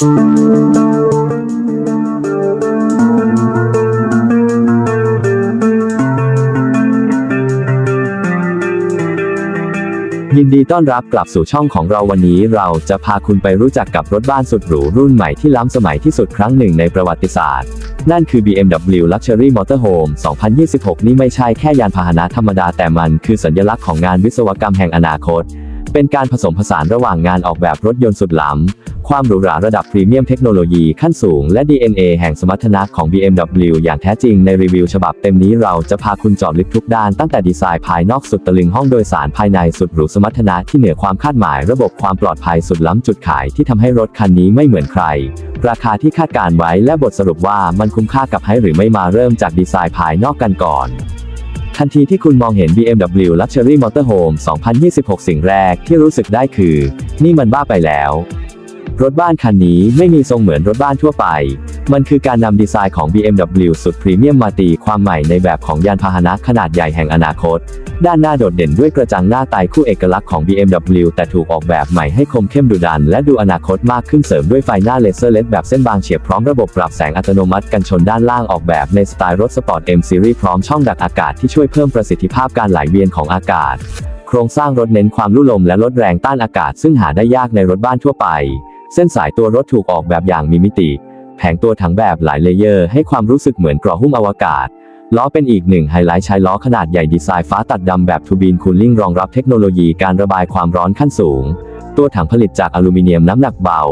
ยินดีต้อนรับกลับสู่ช่องของเราวันนี้เราจะพาคุณไปรู้จักกับรถบ้านสุดหรูรุ่นใหม่ที่ล้ำสมัยที่สุดครั้งหนึ่งในประวัติศาสตร์ นั่นคือ BMW Luxury Motorhome 2026 นี่ไม่ใช่แค่ยานพาหนะธรรมดาแต่มันคือสัญลักษณ์ของงานวิศวกรรมแห่งอนาคต เป็นการผสมผสานระหว่างงานออกแบบรถยนต์สุดล้ำ ความหรูหราระดับพรีเมียมเทคโนโลยีขั้นสูงและ DNA แห่งสมรรถนะของ BMW อย่างแท้จริงในรีวิวฉบับเต็มนี้เราจะพาคุณจาะลึกทุกด้านตั้งแต่ดีไซน์ภายนอกสุดตะลึงห้องโดยสารภายในสุดหรูสมรรถนะที่เหนือความคาดหมาย ระบบความปลอดภัยสุดล้ำจุดขายที่ทำให้รถคันนี้ไม่เหมือนใคร ราคาที่คาดการไว้และบทสรุปว่ามันคุ้มค่ากับให้หรือไม่มาเริ่มจากดีไซน์ภายนอกกันก่อน ทันทีที่คุณมองเห็น BMW Luxury Motorhome 2026 สิ่งแรกที่รู้สึกได้คือ นี่มันบ้าไปแล้ว รถบ้านคันนี้ไม่มีทรงเหมือนรถบ้านทั่วไป มันคือการนำดีไซน์ของ BMW สุดพรีเมียมมาตีความใหม่ในแบบของยานพาหนะขนาดใหญ่แห่งอนาคต ด้านหน้าโดดเด่นด้วยกระจังหน้าไตคู่เอกลักษณ์ของ BMW แต่ถูกออกแบบใหม่ให้คมเข้มดุดัน และดูอนาคตมากขึ้นเสริมด้วยไฟหน้าเลเซอร์เลดแบบเส้นบางเฉียบพร้อมระบบปรับแสงอัตโนมัติกันชนด้านล่างออกแบบในสไตล์รถสปอร์ต M Series พร้อมช่องดักอากาศที่ช่วยเพิ่มประสิทธิภาพการไหลเวียนของอากาศ โครงสร้างรถเน้นความลุ่ลมและลดแรงต้านอากาศ ซึ่งหาได้ยากในรถบ้านทั่วไป เส้นสายตัวรถถูกออกแบบอย่างมีมิติ แผงตัวถังแบบหลายเลเยอร์ให้ความรู้สึกเหมือนกรอหุ้มอวกาศ ล้อเป็นอีกหนึ่งไฮไลท์ใช้ล้อขนาดใหญ่ดีไซน์ฟ้าตัดดำแบบทูบีนคูลลิ่งรองรับเทคโนโลยีการระบายความร้อนขั้นสูง ตัวถังผลิตจากอลูมิเนียมน้ำหนักเบา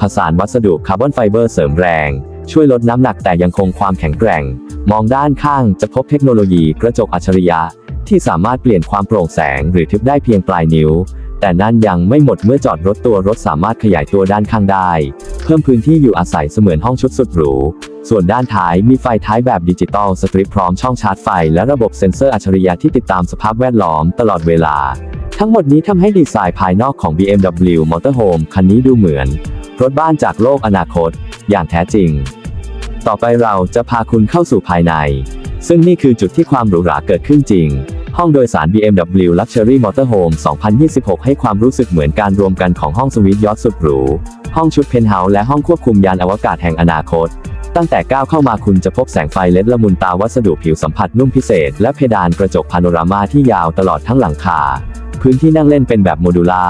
ผสานวัสดุคาร์บอนไฟเบอร์เสริมแรง ช่วยลดน้ำหนักแต่ยังคงความแข็งแกร่ง มองด้านข้างจะพบเทคโนโลยีกระจกอัจฉริยะ ที่สามารถเปลี่ยนความโปร่งแสงหรือทึบได้เพียงปลายนิ้วแต่นั่นยังไม่หมดเมื่อจอดรถตัวรถสามารถขยายตัวด้านข้างได้ พิ่มพื้นที่อยู่อาศัยเสมือนห้องชุดสุดหรู ส่วนด้านท้ายมีไฟท้ายแบบดิจิตอลสตริปพร้อมช่องชาร์จไฟและระบบเซ็นเซอร์อัจฉริยะที่ติดตามสภาพแวดล้อมตลอดเวลา ทั้งหมดนี้ทำให้ดีไซน์ภายนอกของ BMW Motorhome คันนี้ดูเหมือน รถบ้านจากโลกอนาคต อย่างแท้จริง ต่อไปเราจะพาคุณเข้าสู่ภายใน ซึ่งนี่คือจุดที่ความหรูหราเกิดขึ้นจริง ห้องโดยสาร BMW Luxury Motorhome 2026 ให้ความรู้สึกเหมือนการรวมกันของห้องสวีทยอทสุดหรู ห้องชุดเพนท์เฮาส์และห้องควบคุมยานอวกาศแห่งอนาคต ตั้งแต่ก้าวเข้ามาคุณจะพบแสงไฟเลดละมุนตาวัสดุผิวสัมผัสนุ่มพิเศษ และเพดานกระจกพาโนรามาที่ยาวตลอดทั้งหลังคา พื้นที่นั่งเล่นเป็นแบบโมดูล่า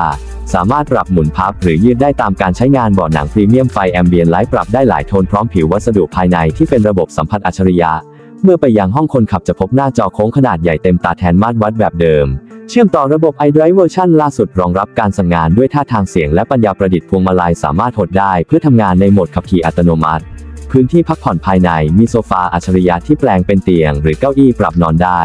สามารถปรับหมุนพับหรือยืดได้ตามการใช้งานเบาะหนังพรีเมียมไฟแอมเบียนไลท์ปรับได้หลายโทนพร้อมผิววัสดุภายในที่เป็นระบบสัมผัสอัจฉริยะ เมื่อไปยังห้องคนขับจะพบหน้าจอโค้งขนาดใหญ่เต็มตาแทนมาตรวัดแบบเดิม เชื่อมต่อระบบ iDrive เวอร์ชันล่าสุดรองรับการสั่งงานด้วยท่าทางเสียงและปัญญาประดิษฐ์พวงมาลัยสามารถหดได้เพื่อทำงานในโหมดขับขี่อัตโนมัติ พื้นที่พักผ่อนภายในมีโซฟาอัจฉริยะที่แปลงเป็นเตียง หรือเก้าอี้ปรับนอนได้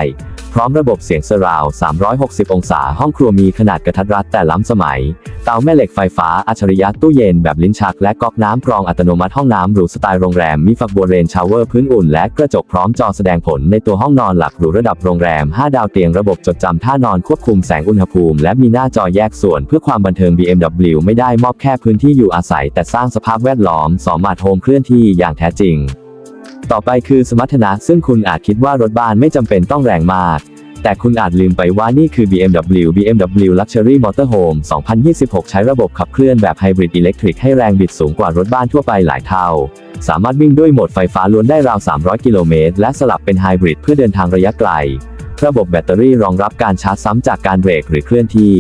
พร้อมระบบเสียงเซราว 360 องศา ห้องครัวมีขนาดกระทัดรัดแต่ล้ำสมัย เตาแม่เหล็กไฟฟ้าอัจฉริยะตู้เย็นแบบลิ้นชัก และก๊อกน้ำกรองอัตโนมัติห้องน้ำหรูสไตล์โรงแรม มีฝักบัวเรนชาวเวอร์พื้นอุ่น และกระจกพร้อมจอแสดงผลในตัวห้องนอนหลักหรูระดับโรงแรม 5 ดาวเตียงระบบจดจำท่านอนควบคุมแสงอุณหภูมิ และมีหน้าจอแยกส่วนเพื่อความบันเทิง BMW ไม่ได้มอบแค่พื้นที่อยู่อาศัย แต่สร้างสภาพแวดล้อมสอมาร์ทโฮมเคลื่อนที่อย่างแท้จริง ต่อไปคือสมรรถนะซึ่งคุณอาจคิดว่ารถบ้านไม่จำเป็นต้องแรงมาก แต่คุณอาจลืมไปว่านี่คือ BMW BMW Luxury Motorhome 2026 ใช้ระบบขับเคลื่อนแบบไฮบริดอิเล็กทริกให้แรงบิดสูงกว่ารถบ้านทั่วไปหลายเท่า สามารถวิ่งด้วยโหมดไฟฟ้าล้วนได้ราว 300 กิโลเมตรและสลับเป็นไฮบริดเพื่อเดินทางระยะไกล ระบบแบตเตอรี่รองรับการชาร์จซ้ำจากการเบรกหรือเคลื่อนที่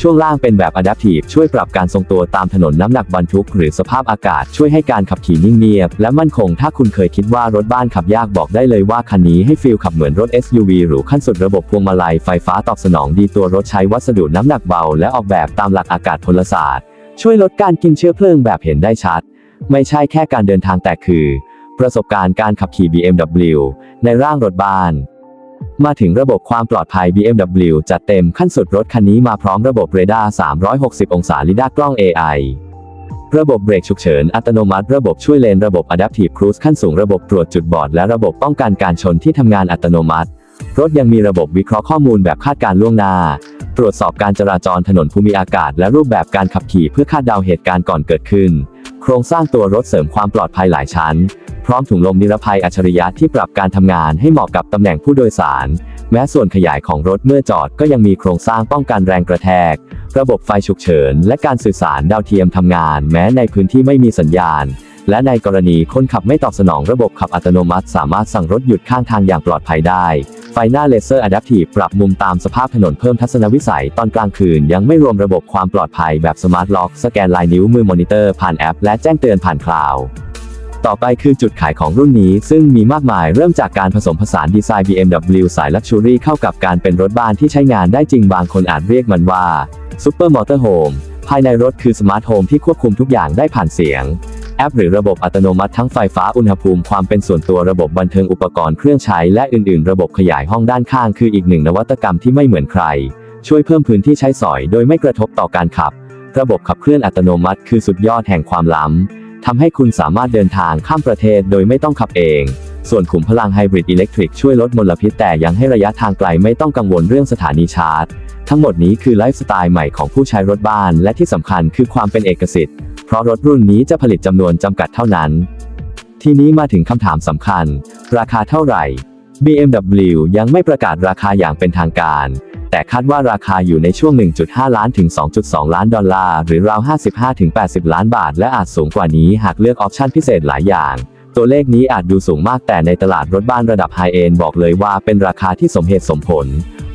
ช่วงล่างเป็นแบบ Adaptive ช่วยปรับการทรงตัวตามถนนน้ำหนักบรรทุก หรือสภาพอากาศช่วยให้การขับขี่นิ่งเงียบ และมั่นคงถ้าคุณเคยคิดว่ารถบ้านขับยากบอกได้เลยว่าคันนี้ให้ฟีลขับเหมือนรถ SUV หรูขั้นสุดระบบพวงมาลัยไฟฟ้าตอบสนองดีตัวรถใช้วัสดุน้ำหนักเบา และออกแบบตามหลักอากาศพลศาสตร์ ช่วยลดการกินเชื้อเพลิงแบบเห็นได้ชัด ไม่ใช่แค่การเดินทางแต่คือ ประสบการณ์การขับขี่ BMW ในร่างรถบ้าน มาถึงระบบความปลอดภัย BMW จัดเต็มขั้นสุดรถคันนี้มาพร้อมระบบเรดาร์ 360 องศาลิดากล้อง AI ระบบเบรกฉุกเฉินอัตโนมัติ ระบบช่วยเลน ระบบ Adaptive Cruise ขั้นสูง ระบบตรวจจุดบอด และระบบป้องกันการชนที่ทำงานอัตโนมัติ รถยังมีระบบวิเคราะห์ข้อมูลแบบคาดการล่วงหน้า ตรวจสอบการจราจรถนนภูมิอากาศ และรูปแบบการขับขี่เพื่อคาดเดาเหตุการณ์ก่อนเกิดขึ้น โครงสร้างตัวรถเสริมความปลอดภัยหลายชั้น พร้อมถุงลมนิรภัยอัจฉริยะที่ปรับการทำงานให้เหมาะกับตำแหน่งผู้โดยสาร แม้ส่วนขยายของรถเมื่อจอดก็ยังมีโครงสร้างป้องกันแรงกระแทก ระบบไฟฉุกเฉิน และการสื่อสารดาวเทียมทำงาน แม้ในพื้นที่ไม่มีสัญญาณและในกรณีคนขับไม่ตอบสนองระบบขับอัตโนมัติ สามารถสั่งรถหยุดข้างทางอย่างปลอดภัยได้ หน้าเลเซอร์อะดัพทีฟปรับมุมตามสภาพถนนเพิ่มทัศนวิสัยตอนกลางคืน ยังไม่รวมระบบความปลอดภัยแบบสมาร์ทล็อกสแกนลายนิ้วมือมอนิเตอร์ผ่านแอป และแจ้งเตือนผ่านคลาวด์ต่อไปคือจุดขายของรุ่นนี้ซึ่งมีมากมายเริ่มจากการผสมผสานดีไซน์ BMW สาย Luxury เข้ากับการเป็นรถบ้านที่ใช้งานได้จริงบางคนอาจเรียกมันว่า Super Motorhome ภายในรถคือสมาร์ทโฮมที่ควบคุมทุกอย่างได้ผ่านเสียง แอปหรือระบบอัตโนมัติทั้งไฟฟ้าอุณหภูมิความเป็นส่วนตัวระบบบันเทิงอุปกรณ์เครื่องใช้และอื่น ๆ ระบบขยายห้องด้านข้างคืออีกหนึ่งนวัตกรรมที่ไม่เหมือนใคร ช่วยเพิ่มพื้นที่ใช้สอยโดยไม่กระทบต่อการขับ ระบบขับเคลื่อนอัตโนมัติคือสุดยอดแห่งความล้ำทำให้คุณสามารถเดินทางข้ามประเทศโดยไม่ต้องขับเอง ส่วนขุมพลังไฮบริดอิเล็กทริกช่วยลดมลพิษแต่ยังให้ระยะทางไกลไม่ต้องกังวลเรื่องสถานีชาร์จ ทั้งหมดนี้คือไลฟ์สไตล์ใหม่ของผู้ใช้รถบ้าน และที่สำคัญคือความเป็นเอกสิทธิ์ เพราะรถรุ่นนี้จะผลิตจำนวนจำกัดเท่านั้น ทีนี้มาถึงคำถามสำคัญ ราคาเท่าไหร่ BMW ยังไม่ประกาศราคาอย่างเป็นทางการ แต่คาดว่าราคาอยู่ในช่วง 1.5 ล้านถึง 2.2 ล้านดอลลาร์ หรือราว 55-80 ล้านบาท และอาจสูงกว่านี้หากเลือกออปชั่นพิเศษหลายอย่าง ตัวเลขนี้อาจดูสูงมากแต่ในตลาดรถบ้านระดับไฮเอนบอกเลยว่าเป็นราคาที่สมเหตุสมผล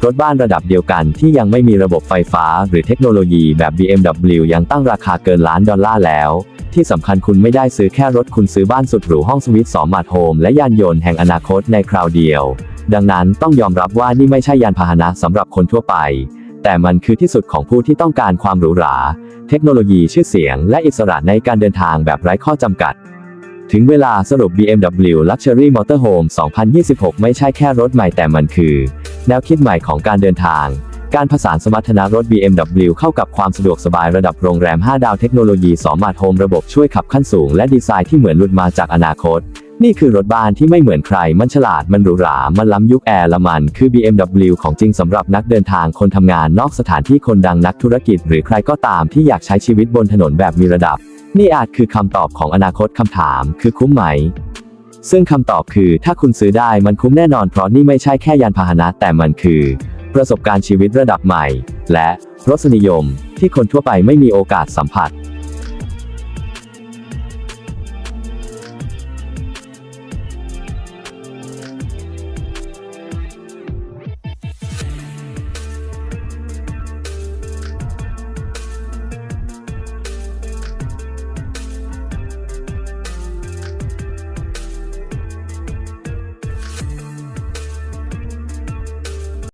รถบ้านระดับเดียวกันที่ยังไม่มีระบบไฟฟ้าหรือเทคโนโลยีแบบ BMW ยังตั้งราคาเกินล้านดอลลาร์แล้ว ที่สำคัญคุณไม่ได้ซื้อแค่รถคุณซื้อบ้านสุดหรูห้องสวิตสองมาร์ทโฮมและยานยนต์แห่งอนาคตในคราวเดียว ดังนั้นต้องยอมรับว่านี่ไม่ใช่ยานพาหนะสำหรับคนทั่วไปแต่มันคือที่สุดของผู้ที่ต้องการความหรูหรา เทคโนโลยีชื่อเสียง และอิสระในการเดินทางแบบไร้ข้อจำกัด ถึงเวลาสรุป BMW Luxury Motorhome 2026 ไม่ใช่แค่รถใหม่แต่มันคือ แนวคิดใหม่ของการเดินทาง การผสานสมรรถนะรถ BMW เข้ากับความสะดวกสบายระดับโรงแรม 5 ดาวเทคโนโลยีสมาร์ทโฮมระบบช่วยขับขั้นสูง และดีไซน์ที่เหมือนหลุดมาจากอนาคต นี่คือรถบ้านที่ไม่เหมือนใคร มันฉลาด มันหรูหรา มันล้ำยุคแอร์ละมัน คือ BMW ของจริงสำหรับนักเดินทางคนทำงานนอกสถานที่คนดังนักธุรกิจ หรือใครก็ตามที่อยากใช้ชีวิตบนถนนแบบมีระดับ นี่อาจคือคำตอบของอนาคตคำถามคือคุ้มไหม ซึ่งคำตอบคือถ้าคุณซื้อได้มันคุ้มแน่นอนเพราะนี่ไม่ใช่แค่ยานพาหนะแต่มันคือ ประสบการณ์ชีวิตระดับใหม่ และรสนิยมที่คนทั่วไปไม่มีโอกาสสัมผัส